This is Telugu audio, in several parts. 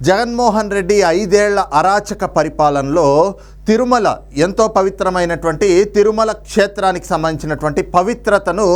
జగన్మోహన్ రెడ్డి ఐదేళ్ళ అరాచక పరిపాలనలో తిరుమల ఎంతో పవిత్రమైనటువంటి తిరుమల క్షేత్రానికి సంబంధించినటువంటి పవిత్రతను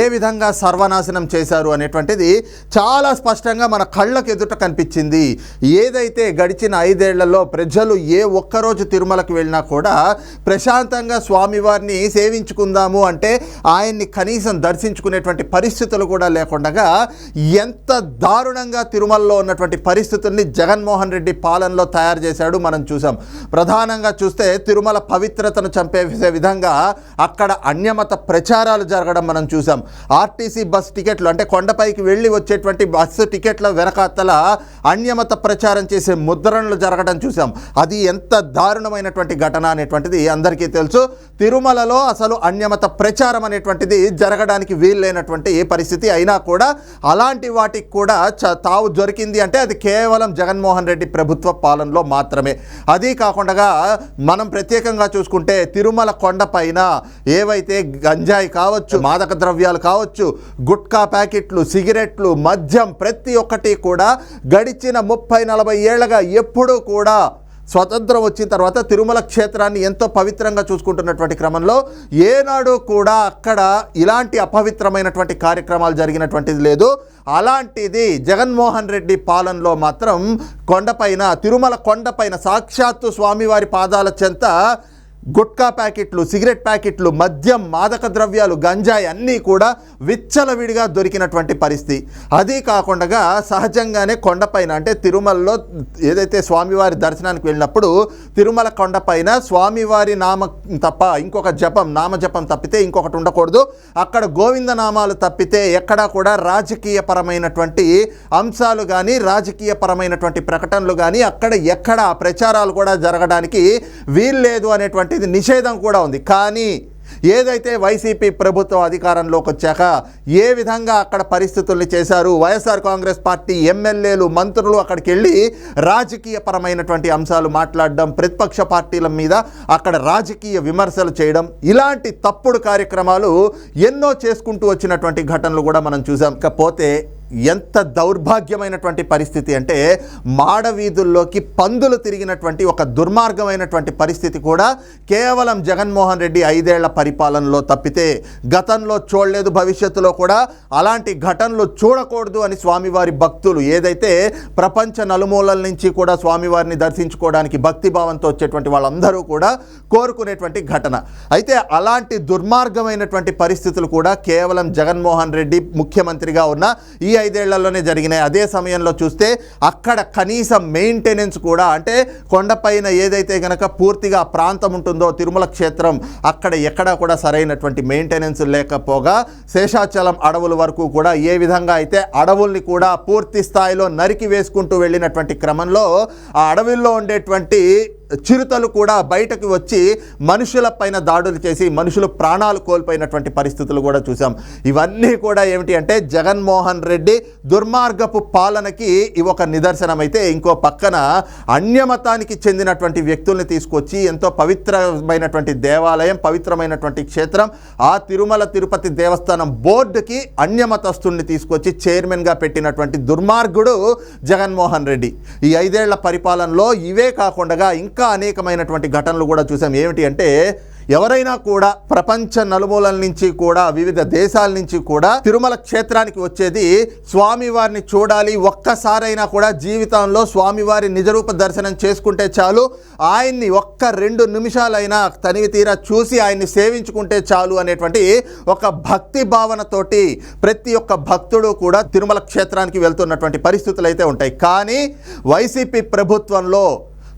ఏ విధంగా సర్వనాశనం చేశారు అనేటువంటిది చాలా స్పష్టంగా మన కళ్ళకు ఎదుట కనిపించింది. ఏదైతే గడిచిన ఐదేళ్ళలో ప్రజలు ఏ ఒక్కరోజు తిరుమలకు వెళ్ళినా కూడా ప్రశాంతంగా స్వామివారిని సేవించుకుందాము అంటే ఆయన్ని కనీసం దర్శించుకునేటువంటి పరిస్థితులు కూడా లేకుండా ఎంత దారుణంగా తిరుమలలో ఉన్నటువంటి పరిస్థితుల్ని జగన్మోహన్ రెడ్డి పాలనలో తయారు చేశాడు మనం చూసాం. ప్రధానంగా చూ చూస్తే తిరుమల పవిత్రతను చంపేసే విధంగా అక్కడ అన్యమత ప్రచారాలు జరగడం మనం చూసాం. ఆర్టీసీ బస్ టికెట్లు అంటే కొండపైకి వెళ్ళి వచ్చేటువంటి బస్సు టికెట్ల వెనకాతల అన్యమత ప్రచారం చేసే ముద్రణలు జరగడం చూసాం. అది ఎంత దారుణమైనటువంటి ఘటన అనేటువంటిది అందరికీ తెలుసు. తిరుమలలో అసలు అన్యమత ప్రచారం అనేటువంటిది జరగడానికి వీల్లేనటువంటి పరిస్థితి అయినా కూడా అలాంటి వాటికి కూడా చ తావు దొరికింది అంటే అది కేవలం జగన్మోహన్ రెడ్డి ప్రభుత్వ పాలనలో మాత్రమే. అది కాకుండా మనం ప్రత్యేకంగా చూసుకుంటే తిరుమల కొండపైన ఏవైతే గంజాయి కావచ్చు మాదక ద్రవ్యాలు కావచ్చు గుట్కా ప్యాకెట్లు సిగరెట్లు మద్యం ప్రతి ఒక్కటి కూడా గడిచిన ముప్పై నలభై ఏళ్ళగా ఎప్పుడూ కూడా స్వతంత్రం వచ్చిన తర్వాత తిరుమల క్షేత్రాన్ని ఎంతో పవిత్రంగా చూసుకుంటున్నటువంటి క్రమంలో ఏనాడు కూడా అక్కడ ఇలాంటి అపవిత్రమైనటువంటి కార్యక్రమాలు జరిగినటువంటిది లేదు. అలాంటిది జగన్మోహన్ రెడ్డి పాలనలో మాత్రం కొండపైన తిరుమల కొండపైన సాక్షాత్తు స్వామివారి పాదాల చెంత గుట్కా ప్యాకెట్లు సిగరెట్ ప్యాకెట్లు మద్యం మాదక ద్రవ్యాలు గంజాయి అన్నీ కూడా విచ్చలవిడిగా దొరికినటువంటి పరిస్థితి. అదే కాకుండా సహజంగానే కొండపైన అంటే తిరుమలలో ఏదైతే స్వామివారి దర్శనానికి వెళ్ళినప్పుడు తిరుమల కొండపైన స్వామివారి నామ తప్ప ఇంకొక జపం నామజపం తప్పితే ఇంకొకటి ఉండకూడదు. అక్కడ గోవింద నామాలు తప్పితే ఎక్కడా కూడా రాజకీయపరమైనటువంటి అంశాలు కానీ రాజకీయపరమైనటువంటి ప్రకటనలు కానీ అక్కడ ఎక్కడ ప్రచారాలు కూడా జరగడానికి వీల్లేదు అనేటువంటి ఇది నిషేధం కూడా ఉంది. కానీ ఏదైతే వైసీపీ ప్రభుత్వం అధికారంలోకి వచ్చాక ఏ విధంగా అక్కడ పరిస్థితుల్ని చేశారు వైఎస్ఆర్ కాంగ్రెస్ పార్టీ ఎమ్మెల్యేలు మంత్రులు అక్కడికి వెళ్ళి రాజకీయపరమైనటువంటి అంశాలు మాట్లాడడం ప్రతిపక్ష పార్టీల మీద అక్కడ రాజకీయ విమర్శలు చేయడం ఇలాంటి తప్పుడు కార్యక్రమాలు ఎన్నో చేసుకుంటూ వచ్చినటువంటి ఘటనలు కూడా మనం చూసాం. ఇకపోతే ఎంత దౌర్భాగ్యమైనటువంటి పరిస్థితి అంటే మాడవీధుల్లోకి పందులు తిరిగినటువంటి ఒక దుర్మార్గమైనటువంటి పరిస్థితి కూడా కేవలం జగన్మోహన్ రెడ్డి ఐదేళ్ళ పరిపాలనలో తప్పితే గతంలో చూడలేదు భవిష్యత్తులో కూడా అలాంటి ఘటనలు చూడకూడదు అని స్వామివారి భక్తులు ఏదైతే ప్రపంచ నలుమూలల నుంచి కూడా స్వామివారిని దర్శించుకోవడానికి భక్తిభావంతో వచ్చేటువంటి వాళ్ళందరూ కూడా కోరుకునేటువంటి ఘటన. అయితే అలాంటి దుర్మార్గమైనటువంటి పరిస్థితులు కూడా కేవలం జగన్మోహన్ రెడ్డి ముఖ్యమంత్రిగా ఉన్న ఈ ఐదేళ్ళలోనే జరిగినాయి. అదే సమయంలో చూస్తే అక్కడ కనీసం మెయింటెనెన్స్ కూడా అంటే కొండపైన ఏదైతే కనుక పూర్తిగా ప్రాంతం ఉంటుందో తిరుమల క్షేత్రం అక్కడ ఎక్కడా కూడా సరైనటువంటి మెయింటెనెన్స్ లేకపోగా శేషాచలం అడవుల వరకు కూడా ఏ విధంగా అయితే అడవుల్ని కూడా పూర్తి స్థాయిలో నరికి వేసుకుంటూ వెళ్ళినటువంటి క్రమంలో ఆ అడవిల్లో ఉండేటువంటి చిరుతలు కూడా బయటకు వచ్చి మనుషుల పైన దాడులు చేసి మనుషులు ప్రాణాలు కోల్పోయినటువంటి పరిస్థితులు కూడా చూసాం ఇవన్నీ కూడా ఏమిటి అంటే జగన్మోహన్ రెడ్డి దుర్మార్గపు పాలనకి ఇవి ఒక నిదర్శనం అయితే ఇంకో పక్కన అన్యమతానికి చెందినటువంటి వ్యక్తుల్ని తీసుకొచ్చి ఎంతో పవిత్రమైనటువంటి దేవాలయం పవిత్రమైనటువంటి క్షేత్రం ఆ తిరుమల తిరుపతి దేవస్థానం బోర్డుకి అన్యమతస్తుల్ని తీసుకొచ్చి చైర్మన్గా పెట్టినటువంటి దుర్మార్గుడు జగన్మోహన్ రెడ్డి. ఈ ఐదేళ్ళ పరిపాలనలో ఇవే కాకుండా ఇంకా అనేకమైనటువంటి ఘటనలు కూడా చూసాం. ఏమిటి అంటే ఎవరైనా కూడా ప్రపంచ నలుమూలల నుంచి కూడా వివిధ దేశాల నుంచి కూడా తిరుమల క్షేత్రానికి వచ్చేది స్వామివారిని చూడాలి. ఒక్కసారైనా కూడా జీవితంలో స్వామివారి నిజరూప దర్శనం చేసుకుంటే చాలు. ఆయన్ని ఒక్క రెండు నిమిషాలైనా తనివి తీరా చూసి ఆయన్ని సేవించుకుంటే చాలు అనేటువంటి ఒక భక్తి భావనతోటి ప్రతి ఒక్క భక్తుడు కూడా తిరుమల క్షేత్రానికి వెళ్తున్నటువంటి పరిస్థితులు అయితే ఉంటాయి. కానీ వైసీపీ ప్రభుత్వంలో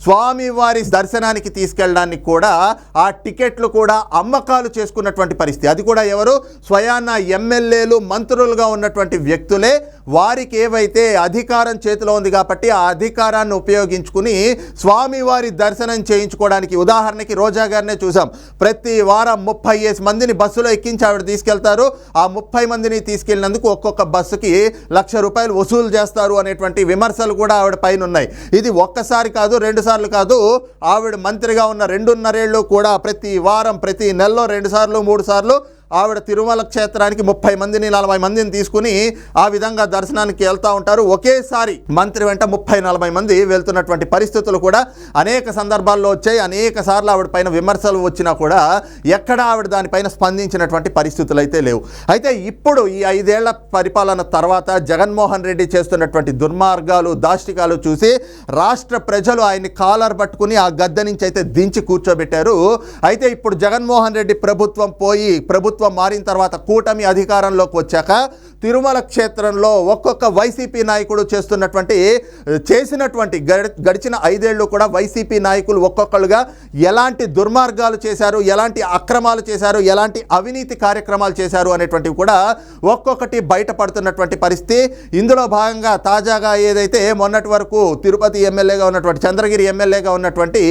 స్వామివారి దర్శనానికి తీసుకెళ్ళడానికి కూడా ఆ టికెట్లు కూడా అమ్మకాలు చేసుకున్నటువంటి పరిస్థితి. అది కూడా ఎవరు? స్వయాన ఎమ్మెల్యేలు మంత్రులుగా ఉన్నటువంటి వ్యక్తులే వారికి ఏవైతే అధికారం చేతిలో ఉంది కాబట్టి ఆ అధికారాన్ని ఉపయోగించుకుని స్వామివారి దర్శనం చేయించుకోవడానికి ఉదాహరణకి రోజా గారినే చూసాం. ప్రతి వారం ముప్పై ఏసి మందిని బస్సులో ఎక్కించి ఆవిడ తీసుకెళ్తారు. ఆ ముప్పై మందిని తీసుకెళ్ళినందుకు ఒక్కొక్క బస్సుకి లక్ష రూపాయలు వసూలు చేస్తారు అనేటువంటి విమర్శలు కూడా ఆవిడ పైన ఉన్నాయి ఇది ఒక్కసారి కాదు రెండు సార్లు కాదు. ఆవిడ మంత్రిగా ఉన్న రెండున్నరేళ్ళు కూడా ప్రతి వారం ప్రతి నెలలో రెండు సార్లు మూడు సార్లు ఆవిడ తిరుమల క్షేత్రానికి ముప్పై మందిని నలభై మందిని తీసుకుని ఆ విధంగా దర్శనానికి వెళ్తూ ఉంటారు. ఒకేసారి మంత్రి వెంట ముప్పై నలభై మంది వెళ్తున్నటువంటి పరిస్థితులు కూడా అనేక సందర్భాల్లో వచ్చాయి. అనేక సార్లు ఆవిడ పైన విమర్శలు వచ్చినా కూడా ఎక్కడ ఆవిడ దానిపైన స్పందించినటువంటి పరిస్థితులు అయితే లేవు. అయితే ఇప్పుడు ఈ ఐదేళ్ళ పరిపాలన తర్వాత జగన్మోహన్ రెడ్డి చేస్తున్నటువంటి దుర్మార్గాలు దాష్టికాలు చూసి రాష్ట్ర ప్రజలు ఆయన్ని కాలర్ పట్టుకుని ఆ గద్దె నుంచి అయితే దించి కూర్చోబెట్టారు. అయితే ఇప్పుడు జగన్మోహన్ రెడ్డి ప్రభుత్వం పోయి ప్రభుత్వం మారిన తర్వాత కూటమి అధికారంలోకి వచ్చాక తిరుమల క్షేత్రంలో ఒక్కొక్క వైసీపీ నాయకుడు చేస్తున్నటువంటి చేసినటువంటి గడి- గడిచిన ఐదేళ్ళు కూడా వైసీపీ నాయకులు ఒక్కొక్కరుగా ఎలాంటి దుర్మార్గాలు చేశారు ఎలాంటి అక్రమాలు చేశారు ఎలాంటి అవినీతి కార్యక్రమాలు చేశారు అనేటువంటివి కూడా ఒక్కొక్కటి బయటపడుతున్నటువంటి పరిస్థితి. ఇందులో భాగంగా తాజాగా ఏదైతే మొన్నటి వరకు తిరుపతి ఎమ్మెల్యేగా ఉన్నటువంటి చంద్రగిరి ఎమ్మెల్యేగా ఉన్నటువంటి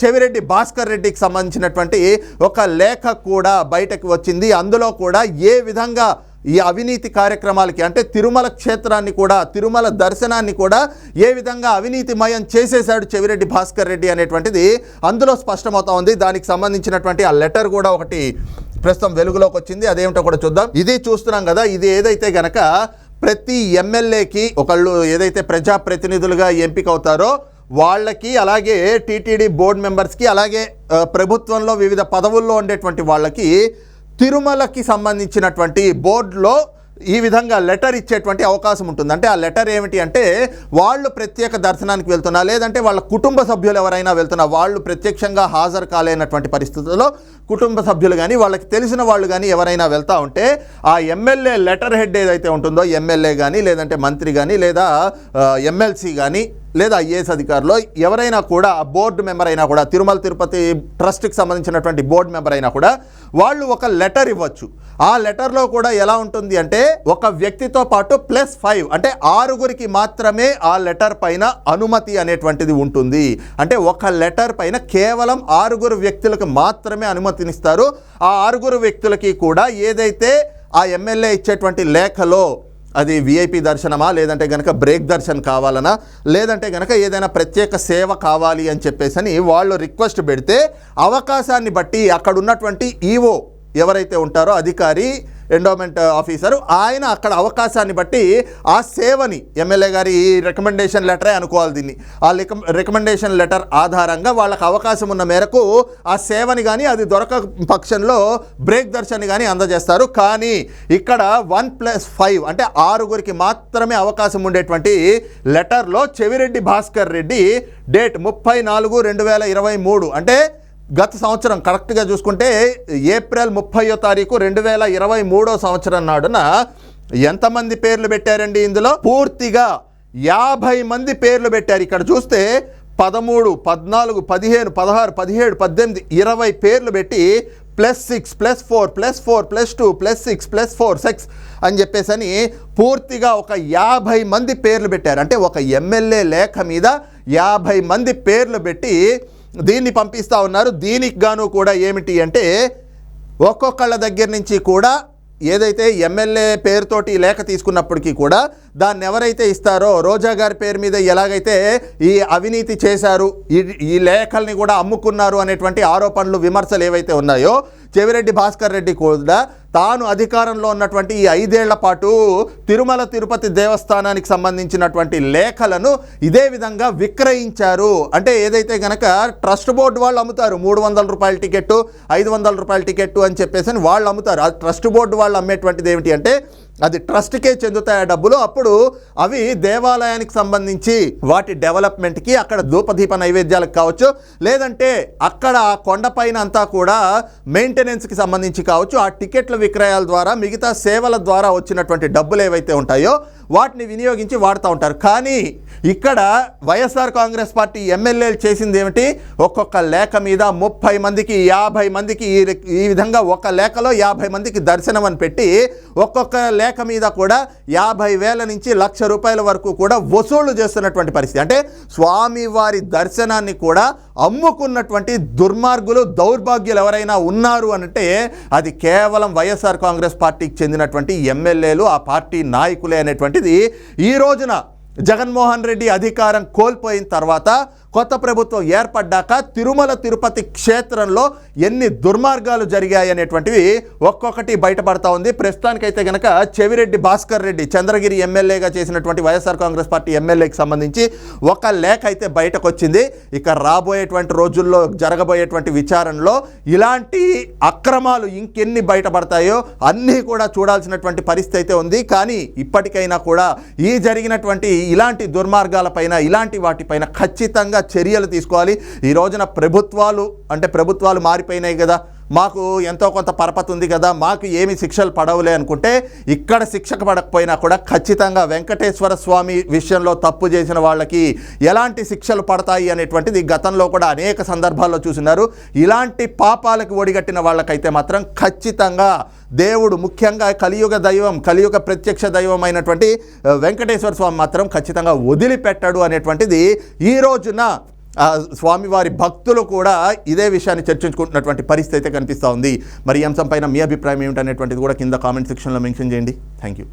చెవిరెడ్డి భాస్కర్ రెడ్డికి సంబంధించినటువంటి ఒక లేఖ కూడా బయటకు వచ్చింది. అందులో కూడా ఏ విధంగా ఈ అవినీతి కార్యక్రమాలకి అంటే తిరుమల క్షేత్రాన్ని కూడా తిరుమల దర్శనాన్ని కూడా ఏ విధంగా అవినీతిమయం చేసేశాడు చెవిరెడ్డి భాస్కర్ రెడ్డి అనేటువంటిది అందులో స్పష్టమవుతా ఉంది. దానికి సంబంధించినటువంటి ఆ లెటర్ కూడా ఒకటి ప్రస్తుతం వెలుగులోకి వచ్చింది. అదేమిటో కూడా చూద్దాం. ఇది చూస్తున్నాం కదా ఇది ఏదైతే గనక ప్రతి ఎమ్మెల్యేకి ఒకళ్ళు ఏదైతే ప్రజాప్రతినిధులుగా ఎంపిక అవుతారో వాళ్ళకి అలాగే టీటీడీ బోర్డు మెంబర్స్కి అలాగే ప్రభుత్వంలో వివిధ పదవుల్లో ఉండేటువంటి వాళ్ళకి తిరుమలకి సంబంధించినటువంటి బోర్డులో ఈ విధంగా లెటర్ ఇచ్చేటువంటి అవకాశం ఉంటుంది. అంటే ఆ లెటర్ ఏమిటి అంటే వాళ్ళు ప్రత్యేక దర్శనానికి వెళ్తున్నా లేదంటే వాళ్ళ కుటుంబ సభ్యులు ఎవరైనా వెళ్తున్నా వాళ్ళు ప్రత్యక్షంగా హాజరు కాలేనటువంటి పరిస్థితుల్లో కుటుంబ సభ్యులు కానీ వాళ్ళకి తెలిసిన వాళ్ళు కానీ ఎవరైనా వెళ్తూ ఉంటే ఆ ఎమ్మెల్యే లెటర్ హెడ్ ఏదైతే ఉంటుందో ఎమ్మెల్యే కానీ లేదంటే మంత్రి కానీ లేదా ఎమ్మెల్సీ కానీ లేదా ఐఏఎస్ అధికారులు ఎవరైనా కూడా బోర్డు మెంబర్ అయినా కూడా తిరుమల తిరుపతి ట్రస్ట్కి సంబంధించినటువంటి బోర్డు మెంబర్ అయినా కూడా వాళ్ళు ఒక లెటర్ ఇవ్వచ్చు. ఆ లెటర్లో కూడా ఎలా ఉంటుంది అంటే ఒక వ్యక్తితో పాటు ప్లస్ ఫైవ్ అంటే ఆరుగురికి మాత్రమే ఆ లెటర్ పైన అనుమతి అనేటువంటిది ఉంటుంది. అంటే ఒక లెటర్ పైన కేవలం ఆరుగురు వ్యక్తులకు మాత్రమే అనుమతినిస్తారు. ఆ ఆరుగురు వ్యక్తులకి కూడా ఏదైతే ఆ ఎమ్మెల్యే ఇచ్చేటువంటి లేఖలో అది విఐపి దర్శనమా? లేదంటే గనక బ్రేక్ దర్శన్ కావాలనా? లేదంటే గనక ఏదైనా ప్రత్యేక సేవ కావాలి అని చెప్పేసి అని వాళ్ళు రిక్వెస్ట్ పెడితే అవకాశాన్ని బట్టి అక్కడ ఉన్నటువంటి ఈవో ఎవరైతే ఉంటారో అధికారి ఎండోమెంట్ ఆఫీసరు uh, ఆయన అక్కడ అవకాశాన్ని బట్టి ఆ సేవని ఎమ్మెల్యే గారి రికమెండేషన్ లెటరే అనుకోవాలి దీన్ని. ఆ రికమెండేషన్ లెటర్ ఆధారంగా వాళ్ళకి అవకాశం ఉన్న మేరకు ఆ సేవని కానీ అది దొరక పక్షంలో బ్రేక్ దర్శన్ కానీ అందజేస్తారు. కానీ ఇక్కడ వన్ ప్లస్ ఫైవ్ అంటే ఆరుగురికి మాత్రమే అవకాశం ఉండేటువంటి లెటర్లో చెవిరెడ్డి భాస్కర్ రెడ్డి డేట్ ముప్పై నాలుగు రెండు వేల ఇరవై మూడు. అంటే గత సంవత్సరం కరెక్ట్గా చూసుకుంటే ఏప్రిల్ ముప్పయో తారీఖు రెండు వేల ఇరవై మూడో సంవత్సరం నాడున ఎంతమంది పేర్లు పెట్టారండి ఇందులో? పూర్తిగా యాభై మంది పేర్లు పెట్టారు. ఇక్కడ చూస్తే పదమూడు పద్నాలుగు పదిహేను పదహారు పదిహేడు పద్దెనిమిది ఇరవై పేర్లు పెట్టి plus six plus four plus four plus two plus six plus four six అని చెప్పేసి అని పూర్తిగా ఒక యాభై మంది పేర్లు పెట్టారు. అంటే ఒక ఎమ్మెల్యే లేఖ మీద యాభై మంది పేర్లు పెట్టి దీన్ని పంపిస్తూ ఉన్నారు. దీనికి గాను కూడా ఏమిటి అంటే ఒక్కొక్కళ్ళ దగ్గర నుంచి కూడా ఏదైతే ఎమ్మెల్యే పేరుతోటి లేఖ తీసుకున్నప్పటికీ కూడా దాన్ని ఎవరైతే ఇస్తారో రోజా గారి పేరు మీద ఎలాగైతే ఈ అవినీతి చేశారు ఈ ఈ లేఖల్ని కూడా అమ్ముకున్నారు అనేటువంటి ఆరోపణలు విమర్శలు ఏవైతే ఉన్నాయో చెవిరెడ్డి భాస్కర్ రెడ్డి కూడా తాను అధికారంలో ఉన్నటువంటి ఈ ఐదేళ్ళ పాటు తిరుమల తిరుపతి దేవస్థానానికి సంబంధించినటువంటి లేఖలను ఇదే విధంగా విక్రయించారు. అంటే ఏదైతే గనక ట్రస్ట్ బోర్డు వాళ్ళు అమ్ముతారు మూడు వందల రూపాయల టికెట్టు ఐదు వందల రూపాయల టికెట్టు అని చెప్పేసి అని వాళ్ళు అమ్ముతారు. ఆ ట్రస్ట్ బోర్డు వాళ్ళు అమ్మేటువంటిది ఏమిటి అంటే అది ట్రస్ట్కే చెందుతాయి ఆ డబ్బులు? అప్పుడు అవి దేవాలయానికి సంబంధించి వాటి డెవలప్మెంట్కి అక్కడ ధూపదీప నైవేద్యాలకు కావచ్చు లేదంటే అక్కడ ఆ కొండపైన అంతా కూడా మెయింటెనెన్స్కి సంబంధించి కావచ్చు ఆ టికెట్ల విక్రయాల ద్వారా మిగతా సేవల ద్వారా వచ్చినటువంటి డబ్బులు ఏవైతే ఉంటాయో వాటిని వినియోగించి వాడుతూ ఉంటారు. కానీ ఇక్కడ వైఎస్ఆర్ కాంగ్రెస్ పార్టీ ఎమ్మెల్యేలు చేసింది ఏమిటి? ఒక్కొక్క లేఖ మీద ముప్పై మందికి యాభై మందికి ఈ ఈ విధంగా ఒక లేఖలో యాభై మందికి దర్శనం అని పెట్టి ఒక్కొక్క లేఖ మీద కూడా యాభై వేల నుంచి లక్ష రూపాయల వరకు కూడా వసూళ్ళు చేస్తున్నటువంటి పరిస్థితి. అంటే స్వామివారి దర్శనాన్ని కూడా అమ్ముకున్నటువంటి దుర్మార్గులు దౌర్భాగ్యులు ఎవరైనా ఉన్నారు అంటే అది కేవలం వైఎస్ఆర్ కాంగ్రెస్ పార్టీకి చెందినటువంటి ఎమ్మెల్యేలు ఆ పార్టీ నాయకులే అనేటువంటిది ఈ రోజున జగన్మోహన్ రెడ్డి అధికారం కోల్పోయిన తర్వాత కొత్త ప్రభుత్వం ఏర్పడ్డాక తిరుమల తిరుపతి క్షేత్రంలో ఎన్ని దుర్మార్గాలు జరిగాయి అనేటువంటివి ఒక్కొక్కటి బయటపడతా ఉంది. ప్రస్తుతానికైతే గనక చెవిరెడ్డి భాస్కర్ రెడ్డి చంద్రగిరి ఎమ్మెల్యేగా చేసినటువంటి వైఎస్ఆర్ కాంగ్రెస్ పార్టీ ఎమ్మెల్యేకి సంబంధించి ఒక లేఖ అయితే బయటకు వచ్చింది ఇక రాబోయేటువంటి రోజుల్లో జరగబోయేటువంటి విచారణలో ఇలాంటి అక్రమాలు ఇంకెన్ని బయటపడతాయో అన్నీ కూడా చూడాల్సినటువంటి పరిస్థితి అయితే ఉంది. కానీ ఇప్పటికైనా కూడా ఈ జరిగినటువంటి ఇలాంటి దుర్మార్గాలపైన ఇలాంటి వాటిపైన ఖచ్చితంగా చర్యలు తీసుకోవాలి. ఈ రోజున ప్రభుత్వాలు అంటే ప్రభుత్వాలు మారిపోయినాయి కదా. మాకు ఎంతో కొంత పరపతి ఉంది కదా మాకు ఏమి శిక్షలు పడవులే అనుకుంటే ఇక్కడ శిక్షకు పడకపోయినా కూడా ఖచ్చితంగా వెంకటేశ్వర స్వామి విషయంలో తప్పు చేసిన వాళ్ళకి ఎలాంటి శిక్షలు పడతాయి అనేటువంటిది గతంలో కూడా అనేక సందర్భాల్లో చూసినారు. ఇలాంటి పాపాలకు ఒడిగట్టిన వాళ్ళకైతే మాత్రం ఖచ్చితంగా దేవుడు ముఖ్యంగా కలియుగ దైవం కలియుగ ప్రత్యక్ష దైవం అయినటువంటి వెంకటేశ్వర స్వామి మాత్రం ఖచ్చితంగా వదిలిపెట్టాడు అనేటువంటిది ఈ రోజున స్వామివారి భక్తులు కూడా ఇదే విషయాన్ని చర్చించుకుంటున్నటువంటి పరిస్థితి అయితే కనిపిస్తూ ఉంది. మరి ఈ అంశంపైన మీ అభిప్రాయం ఏమిటనేటువంటిది కూడా కింద కామెంట్ సెక్షన్లో మెన్షన్ చేయండి. Thank you